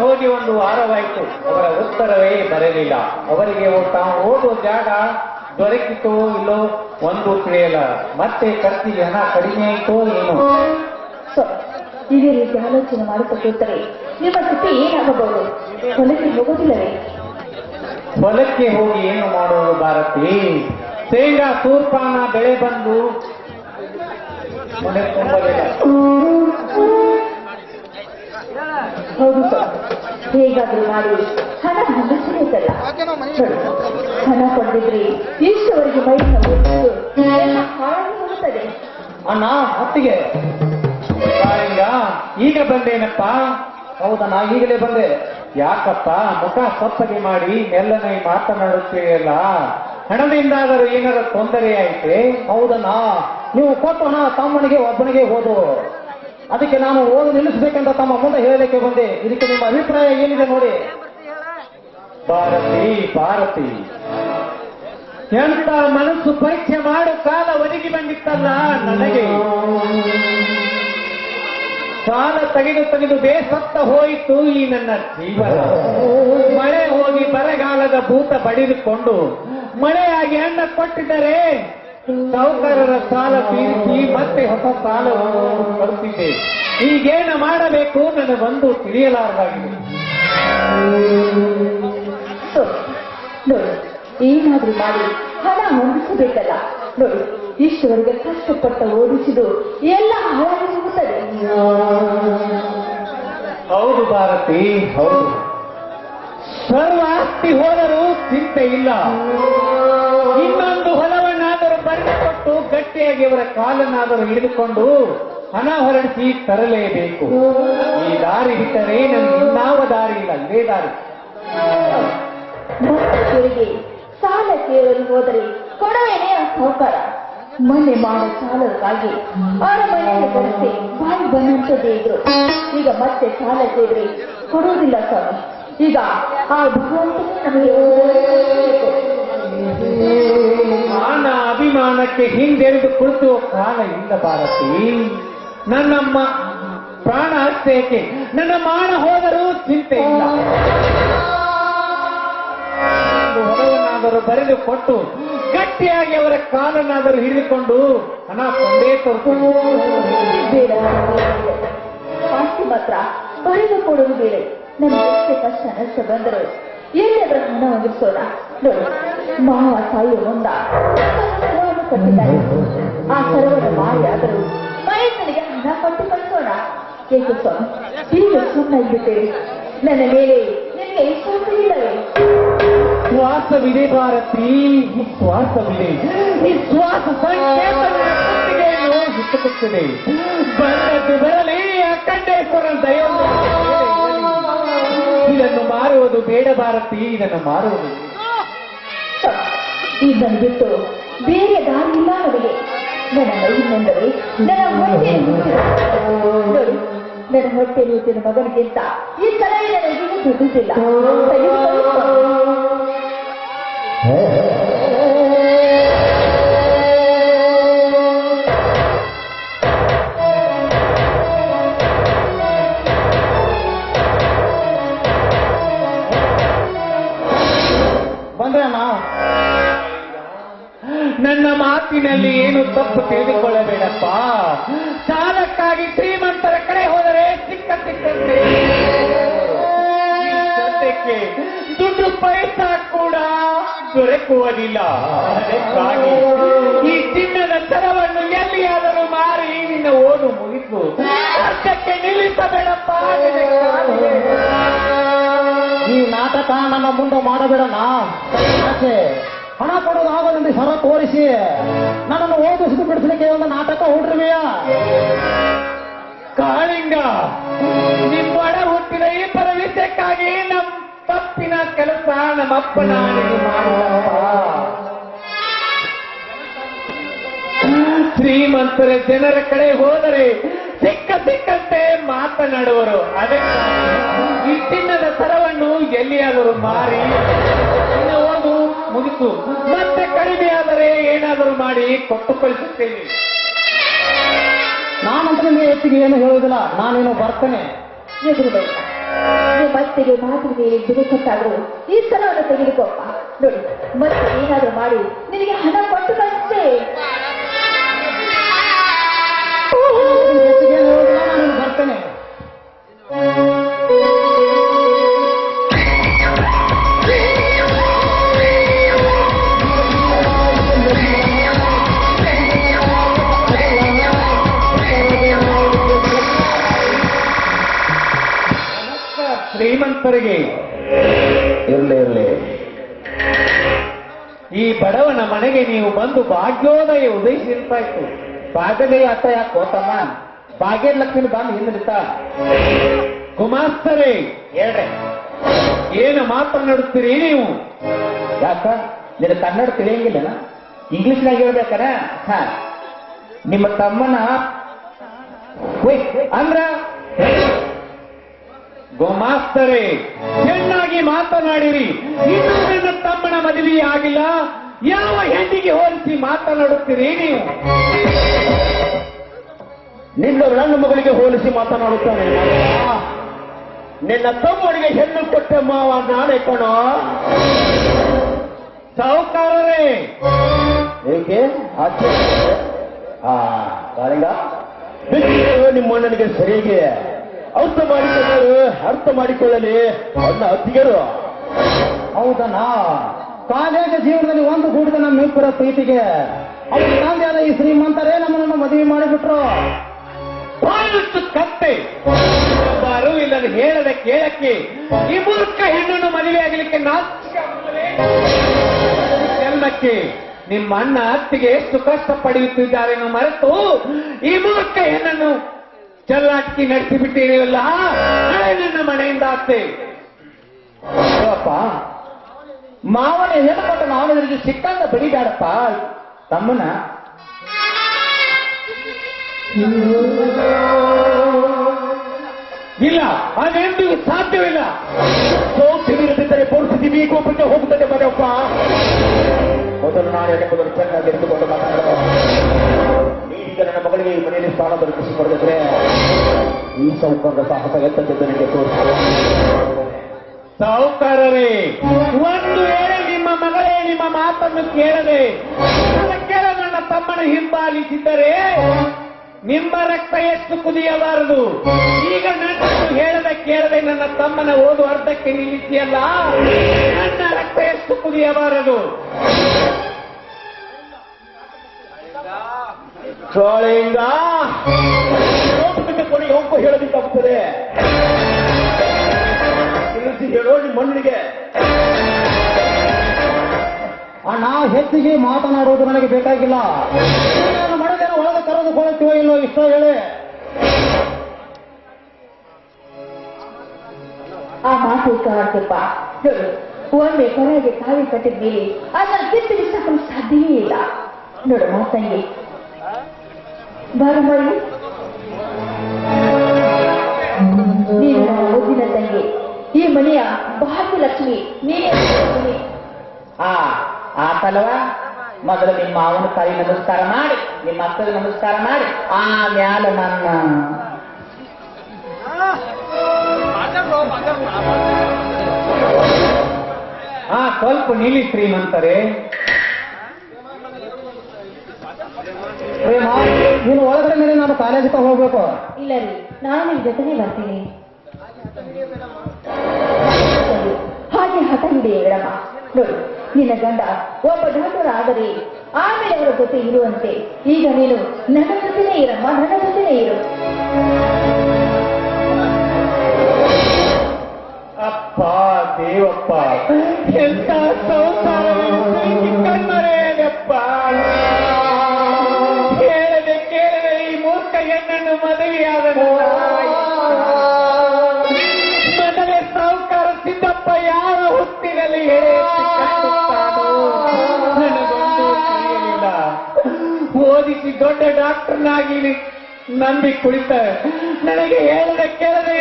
ಹೋಗಿ ಒಂದು ವಾರವಾಯಿತು. ಅವರ ಉತ್ತರವೇ ಬರಲಿಲ್ಲ. ಅವರಿಗೆ ತಾವು ಓದುವ ಜಾಗ ದೊರಕಿತೋ ಇಲ್ಲೋ ಒಂದು ತಿಳಿಯಲ್ಲ. ಮತ್ತೆ ಖರ್ಚಿಗೆ ಹಣ ಕಡಿಮೆ ಆಯಿತೋ ಏನು. ಇದೇ ರೀತಿ ಆಲೋಚನೆ ಮಾಡಿಕೊಟ್ಟಿರ್ತಾರೆ ನಿಮ್ಮ ಸ್ಥಿತಿ ಏನಾಗಬಹುದು? ಹೊಲಕ್ಕೆ ಹೊಲಕ್ಕೆ ಹೋಗಿ ಏನು ಮಾಡುವುದು ಭಾರತಿ? ಶೇಂಗಾ ತೂರ್ಪಾನ ಬೆಳೆ ಬಂದು ಮನೆ ತುಂಬಲಿಲ್ಲ. ಹೌದು ಸರ್. ಹೇಗಾದ್ರೂ ಮಾಡಿ. ಹಣ ಹೊಂದಿಸಬೇಕಲ್ಲ ನೋಡಿ, ಹಣ ಕೊಟ್ಟಿದ್ರಿ ಎಲ್ಲ ಹಾಳಾಗಿ ಹೋಗುತ್ತದೆ. ಅಣ್ಣ ಅತ್ತಿಗೆ ಈಗ ಬಂದೇನಪ್ಪ? ಹೌದಣ್ಣ ಈಗಲೇ ಬಂದೆ. ಯಾಕಪ್ಪ ಮುಖ ಸಪ್ಪಗೆ ಮಾಡಿ ಮೆಲ್ಲನೆ ಮಾತನಾಡುತ್ತೀಯಲ್ಲ ಹಣದಿಂದಾದರೂ ಏನಾದ್ರೂ ತೊಂದರೆ ಆಯ್ತೆ? ಹೌದಣ್ಣ. ನೀವು ಕೊಟ್ಟು ಹಣ ತಮ್ಮನಿಗೆ ಒಬ್ಬನಿಗೆ ಹೋದು. ಅದಕ್ಕೆ ನಾನು ಓದು ನಿಲ್ಲಿಸಬೇಕಂತ ತಮ್ಮ ಮುಂದೆ ಹೇಳಲಿಕ್ಕೆ ಬಂದೆ. ಇದಕ್ಕೆ ನಿಮ್ಮ ಅಭಿಪ್ರಾಯ ಏನಿದೆ ನೋಡಿ. ಭಾರತಿ ಭಾರತಿ. ಎಂತ ಮನಸ್ಸು ಪರೀಕ್ಷೆ ಮಾಡು, ಕಾಲ ಒದಗಿ ಬಂದಿತ್ತಲ್ಲ ನನಗೆ. ಸಾಲ ತೆಗೆದು ತೆಗೆದು ಬೇಸತ್ತ ಹೋಯಿತು ಈ ನನ್ನ ಜೀವನ ಮಳೆ ಹೋಗಿ ಬರಗಾಲದ ಭೂತ ಬಡಿದುಕೊಂಡು, ಮಳೆಯಾಗಿ ಹೆಣ್ಣ ಕೊಟ್ಟಿದ್ದರೆ ಸಾಹುಕಾರರ ಸಾಲ ತೀರಿಸಿ ಮತ್ತೆ ಹೊಸ ಸಾಲವನ್ನು ಕೊಡುತ್ತಿದ್ದೆ ಈಗೇನು ಮಾಡಬೇಕು ನನಗೊಂದು ತಿಳಿಯಲಾರದಾಗಿದೆ. ಸ್ವಾಮಿ, ನೋಡಿ ಏನಾದ್ರೂ ಮಾಡಿ ಹಣ ಹೊಂದಿಸಬೇಕಲ್ಲ. ನೋಡಿ ಇಷ್ಟವರೆಗೆ ಕಷ್ಟಪಟ್ಟ ಓದಿಸಿದು ಎಲ್ಲ ಹಾಳಾಗಿ ಹೋಗುತ್ತದೆ ಹೌದು ಭಾರತಿ ಹೌದು. ಸರ್ವ ಆಸ್ತಿ ಹೋದರೂ ಚಿಂತೆ ಇಲ್ಲ. ಅವರ ಕಾಲನ್ನಾದರೂ ಹಿಡಿದುಕೊಂಡು ಹಣ ಹೊರಡಿಸಿ ತರಲೇಬೇಕು. ಈ ದಾರಿ ಬಿಟ್ಟರೆ ನಮ್ಗೆ ಇನ್ನಾವ ದಾರಿ ಇಲ್ಲ ಅಲ್ಲೇ ದಾರಿ. ಸಾಲ ಕೇಳಲು ಹೋದರೆ ಕೊಡವೇನೆ ಆ ಮನೆ ಮಾಡೋ ಸಾಲಕ್ಕಾಗಿ ಅವರ ಮನೆಯಲ್ಲಿ ಬರುತ್ತೆ, ಬಾಯಿ ಬಂದಂತದೇ ಇದ್ರು ಈಗ ಮತ್ತೆ ಸಾಲ ಕೇಳಿದ್ರೆ ಕೊಡುವುದಿಲ್ಲ ಸ್ವಾಮಿ. ಈಗ ಆ ಭಗವಂತನೇ ನಮಗೆ. ಮಾನ ಅಭಿಮಾನಕ್ಕೆ ಹಿಂದೆರೆದು ಕುಳಿತು ಕಾಲ ಇಲ್ಲ ಭಾರತಿ ನನ್ನಮ್ಮ ಪ್ರಾಣ ಹತ್ಯೆಗೆ ನನ್ನ ಮಾನ ಹೋದರೂ ಚಿಂತೆ ಇಲ್ಲ. ಹೊರವನ್ನಾದರೂ ಬರೆದು ಕೊಟ್ಟು, ಗಟ್ಟಿಯಾಗಿ ಅವರ ಕಾಲನ್ನಾದರೂ ಹಿಡಿದುಕೊಂಡು ಹಣ ಕೊಂಡೇ ಆಸ್ತಿ ಮಾತ್ರ ಬರೆದು ಕೊಡುವುದು ಬೇಡ ನಮ್ಗೆ ಎಷ್ಟೇ ಕಷ್ಟ, ನಷ್ಟ ಬಂದರು ಎಲ್ಲಿಯಾದ್ರೂ ಹಣ ಹೊಂದಿಸೋಣ ನೋಡಿ. ಮಾವ ಸಾಯಿ ಮುಂದ ಆ ಸರವನ್ನು ಮಾರಿ ಆದರೂ ಮೈಸೂರಿಗೆ ಹಣ ಕೊಟ್ಟು ಕಳಿಸೋಣ. ಏಕೆ ಸ್ವಾಮಿ? ಹೀಗೆ ನನ್ನ ಮೇಲೆ ನಿಮಗೆ ವಿಶ್ವಾಸ ಇಲ್ಲವೇ? ಶ್ವಾಸವಿದೆ ಭಾರತಿ ಬರಲಿ ಅಖಂಡೇಶ್ವರನ ದಯ ಇದನ್ನು ಮಾರುವುದು ಬೇಡ ಭಾರತಿ, ಇದನ್ನು ಮಾರುವುದು ಇದನ್ನು ಬಿಟ್ಟು ಬೇರೆ ದಾರಿ ಇಲ್ಲ ನಮಗೆ ನನ್ನ ಮೈಯಿಂದಲೇ ನನ್ನ ಹೊಟ್ಟೆ ನನ್ನ ಹೊಟ್ಟೆ ನೀತಿನ ಮಗನಿಗಿಂತ ಈ ತರ ನನಗೆ ದುಡ್ಡಿಲ್ಲ ಬಂದ್ರೆ ಅಣ್ಣ ನನ್ನ ಮಾತಿನಲ್ಲಿ ಏನು ತಪ್ಪು ತಿಳಿದುಕೊಳ್ಳಬೇಡಪ್ಪ. ಸಾಲಕ್ಕಾಗಿ ಶ್ರೀಮಂತರ ಕಡೆ ಹೋದರೆ ಸಿಕ್ಕ ಸಿಕ್ಕಂತೆ ಈ ಸದ್ಯಕ್ಕೆ ದುಡ್ಡು ಪೈಸಾ ಕೂಡ ದೊರಕುವುದಿಲ್ಲ. ಈ ಚಿನ್ನದ ದರವನ್ನು ಎಲ್ಲಿಯಾದರೂ ಮಾರಿ ನಿನ್ನ ಓದು ಮುಗಿತು ಅರ್ಥಕ್ಕೆ ನಿಲ್ಲಿಸಬೇಡಪ್ಪ. ನೀವು ನಾಟಕ ನಮ್ಮ ಮುಂದೆ ಮಾಡಬೇಡನಾ ಯಾಕೆ ಹಣ ಕೊಡೋದು ಆಗೋದಂತೆ ಸರ ತೋರಿಸಿ. ನನ್ನನ್ನು ಓದಿಸಿದು ಬಿಡಿಸಲಿಕ್ಕೆ ಒಂದು ನಾಟಕ ಹುಡ್ರಿವೆಯಾ? ಕಾಳಿಂಗ ನಿಮ್ಮಡ ಹುಟ್ಟಿದ ಈ ವಿಷಯಕ್ಕಾಗಿ ನಮ್ಮ ತಪ್ಪಿನ ಕೆಲಸ ನಮ್ಮಪ್ಪ ನಾನಿಗೆ ಮಾಡಪ್ಪ ಶ್ರೀಮಂತರ ಜನರ ಕಡೆ ಹೋದರೆ ಸಿಕ್ಕ ಸಿಕ್ಕಂತೆ ಮಾತನಾಡುವರು. ಅದಕ್ಕೆ ಚಿನ್ನದ ಸರವನ್ನು ಎಲ್ಲಿಯಾದರೂ ಮಾರಿ. ಮುಗಿಸು. ಮತ್ತೆ ಕಡಿಮೆ ಆದರೆ ಏನಾದರೂ ಮಾಡಿ ಕೊಟ್ಟು ಕಳಿಸುತ್ತೇನೆ. ನಾನಂತ ಹೆಚ್ಚಿಗೆ ಏನು ಹೇಳುವುದಿಲ್ಲ. ನಾನೇನು ಬರ್ತೇನೆ ಎದುರು ಬೇಡ. ನೀನು ಮತ್ತೆಗೆ ಮಾತಿನ ಮೇಲೆ ಬಿಡುಕೊಟ್ಟಾದ್ರು ಈ ಸ್ಥಳವನ್ನು ತೆಗೆದುಕೋಪ್ಪ. ನೋಡಿ ಮತ್ತೆ ಏನಾದರೂ ಮಾಡಿ ನಿನಗೆ ಹಣ ಕೊಟ್ಟು ಕಳಿಸ್ತೇ ಶ್ರೀಮಂತರಿಗೆ. ಇರಲೇ ಇರಲೇ. ಈ ಬಡವನ ಮನೆಗೆ ನೀವು ಬಂದು ಭಾಗ್ಯೋದಯ ಉದಯಿಸಿರ್ತಾಯ್ತು ಭಾಗ್ಯೋದಯ ಅರ್ಥ ಯಾಕೆ ಹೋತಮ್ಮ ಭಾಗ್ಯಲಕ್ಷ್ಮಿ ಬಂದು ಹಿಂದಿರ್ತ ಗುಮಾಸ್ತರೇ, ಹೇಳ್ರಿ. ಏನು ಮಾತನಾಡುತ್ತೀರಿ ನೀವು? ಯಾಕ? ನಿನ್ನ ಕನ್ನಡ ತಿಳಿಯಂಗಿಲ್ಲ ಇಂಗ್ಲಿಷ್ನಾಗ ಹೇಳ್ಬೇಕಾರ ಹಾ. ನಿಮ್ಮ ತಮ್ಮನ ಅಂದ್ರ ಗುಮಾಸ್ತರೇ, ಚೆನ್ನಾಗಿ ಮಾತನಾಡಿರಿ. ಇನ್ನು ತಮ್ಮನ ಮದುವೆ ಆಗಿಲ್ಲ. ಯಾವ ಹೆಂಡಿಗೆ ಹೋಲಿಸಿ ಮಾತನಾಡುತ್ತೀರಿ ನೀವು? ನಿನ್ನ ನನ್ನ ಮಗಳಿಗೆ ಹೋಲಿಸಿ ಮಾತನಾಡುತ್ತಾನೆ. ನಿನ್ನ ತಮ್ಮನಿಗೆ ಹೆಣ್ಣು ಕೊಟ್ಟ ಮಾವ ನಾಳೆ ಕಣೋ. ಸಾಹುಕಾರರೇ. ಏಕೆ? ಆಚೆ ಆ ಕಾರಣ ನಿಮ್ಮ ಅಣ್ಣನಿಗೆ ಸರಿಗೆ. ಅರ್ಥ ಮಾಡಿಕೊಳ್ಳಲು ಅರ್ಥ ಮಾಡಿಕೊಳ್ಳಲಿ ಅನ್ನ ಅತ್ತಿಗರು. ಹೌದನಾ ಕಾಲೇಜ ಜೀವನದಲ್ಲಿ ಒಂದು ಗೂಡಿದ ನಮ್ಮ ಇಬ್ಬರ ಪ್ರೀತಿಗೆ ಅವ್ರ ತಂದೆಯಾದ ಈ ಶ್ರೀಮಂತರೇ ನಮ್ಮನ್ನು ಮದುವೆ ಮಾಡಿಬಿಟ್ರು. ಬಹಳಷ್ಟು ಕತ್ತೆ. ಬಾರು ಇಲ್ಲದ ಹೇಳದ ಕೇಳಕ್ಕೆ ಈ ಮೂರ್ಖ ಹೆಣ್ಣನ್ನು ಮದುವೆ ಆಗಲಿಕ್ಕೆ ನಾಲ್ಕು ನಿಮ್ಮ ಅಣ್ಣ ಅತ್ತಿಗೆ ಎಷ್ಟು ಕಷ್ಟ ಪಡೆಯುತ್ತಿದ್ದಾರೆನೋ ಮರೆತು ಈ ಮೂರ್ಖ ಹೆಣ್ಣನ್ನು ಚಲ್ಲಾಟಕಿ ನಡೆಸಿ ಬಿಟ್ಟಿರಲಿಲ್ಲ ನಾಳೆ ನನ್ನ ಮನೆಯಿಂದ ಆಗ್ತೇ. ಅಪ್ಪ, ಮಾವನ ಹೇಳ್ಕೊಟ್ಟ ಮಾವನರಿಗೆ ಸಿಕ್ಕಂಗ ಬಡಿದಾಡಪ್ಪ ತಮ್ಮನ ಇಲ್ಲ ಅದೆಂದಿಗೂ ಸಾಧ್ಯವಿಲ್ಲ ಸೋತಿರದಿದ್ದರೆ ಪರಿಸ್ಥಿತಿ ಬೀಗೋಪಕ್ಕೆ ಹೋಗುತ್ತದೆ ಮನೆಯಪ್ಪ. ಮೊದಲು ನಾಳೆ ಮೊದಲು ಚೆನ್ನಾಗಿ ಈ ಮನೆಯಲ್ಲಿ ಸ್ಥಾನ ದೊರಕಿಸಿಕೊಡದಿದ್ರೆ ಈ ಸೌಕರ್ಯ ಸಾಹಸ ಎತ್ತದ್ದು ನನಗೆ ತೋರಿಸಿದೆ ಸಾಹುಕಾರರೇ, ಒಂದು ವೇಳೆ ನಿಮ್ಮ ಮಗಳೇ ನಿಮ್ಮ ಮಾತನ್ನು ಕೇಳದೆ ಅದಕ್ಕೆ ನನ್ನ ತಮ್ಮನ ಹಿಂಬಾಲಿಸಿದ್ದರೆ ನಿಮ್ಮ ರಕ್ತ ಎಷ್ಟು ಕುದಿಯಬಾರದು? ಈಗ ನನ್ನನ್ನು ಹೇಳದ ಕೇಳದೆ ನನ್ನ ತಮ್ಮನ ಓದು ಅರ್ಧಕ್ಕೆ ನಿಲ್ಲಿಸಿಯಲ್ಲ, ನನ್ನ ರಕ್ತ ಎಷ್ಟು ಕುದಿಯಬಾರದು? ಚೋಳಿಂಗ ಕೊಡಿ ಕೊನೆಗೆ ಒಬ್ಬ ಹೇಳಬೇಕಾಗುತ್ತದೆ ತಿಳಿಸಿ ಹೇಳೋ ನಿಮ್ಮ ಮಣ್ಣಿಗೆ. ಅಣ್ಣ ಹೆಚ್ಚಿಗೆ ಮಾತನಾಡುವುದು ನನಗೆ ಬೇಕಾಗಿಲ್ಲ. ನಾನು ಒಳಗೆ ಒಳಗೆ ಕರೆದುಕೊಳ್ಳುತ್ತೀವೋ ಇಲ್ಲೋ ಇಷ್ಟ ಹೇಳಿ. ಆ ಮಾತು ಕಾಡ್ತಪ್ಪ ನೋಡು ಒಮ್ಮೆ ಕೊನೆಗೆ ಕಾವಿ ಕಟ್ಟಿದ್ದೀರಿ. ಅದನ್ನ ಕಿತ್ತು ಬಿಸಾಕಲು ಸಾಧ್ಯವೇ ಇಲ್ಲ. ನೋಡು ಮಾತಂಗಿ ಬಾರ ನೀನು ಮುದ್ದಿನ ತಂಗಿ ಈ ಮನೆಯ ಭಾಗ್ಯಲಕ್ಷ್ಮಿ, ನೀನೇ. ಆ ಆತಲ್ವಾ ಮೊದಲು ನಿಮ್ಮ ಅವನ ತಾಯಿ ನಮಸ್ಕಾರ ಮಾಡಿ, ನಿಮ್ಮ ಅಕ್ಕಗೆ ನಮಸ್ಕಾರ ಮಾಡಿ. ಆಮ್ಯಾಲ ನನ್ನ ಆ ಸ್ವಲ್ಪ ನಿಲ್ಲಿ ಶ್ರೀಮಂತರೇ. ಪ್ರೇಮ ನೀನು ಒಳಗಡೆ ಮೇಲೆ ನಾನು ಕಾಲೇಜಿಗೆ ಹೋಗ್ಬೇಕು. ಇಲ್ಲ ರೀ ನಾನು ನಿಮ್ ಜೊತೆಗೆ ಬರ್ತೀನಿ. ಹಾಗೆ ಹಠ ಇದೆಯೇ ಹೇಳಮ್ಮ ನೋಡು ನಿನ್ನ ಗಂಡ ಒಬ್ಬ ಡಾಕ್ಟರ್ ಆದರೆ ಆಮೇಲೆ ಅವರ ಜೊತೆ ಇರುವಂತೆ. ಈಗ ನೀನು ನನ್ನ ಜೊತೆನೇ ಇರಮ್ಮ ನನ್ನ ಜೊತೆನೇ ಇರು. ಅಪ್ಪ ದೇವಪ್ಪ ಎಂತ ಕಣ್ಮರೆಯಪ್ಪ ಓದಿಸಿ ದೊಡ್ಡ ಡಾಕ್ಟರ್ನಾಗಿ ನಂಬಿ ಕುಳಿತ ನನಗೆ ಹೇಳದೆ ಕೇಳದೆ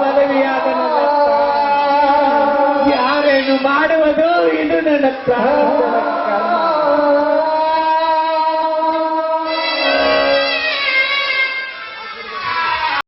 ಮದುವೆಯಾದ ಯಾರೇನು ಮಾಡುವುದು ಇದು ನನ್ನ ಕರ್ಮ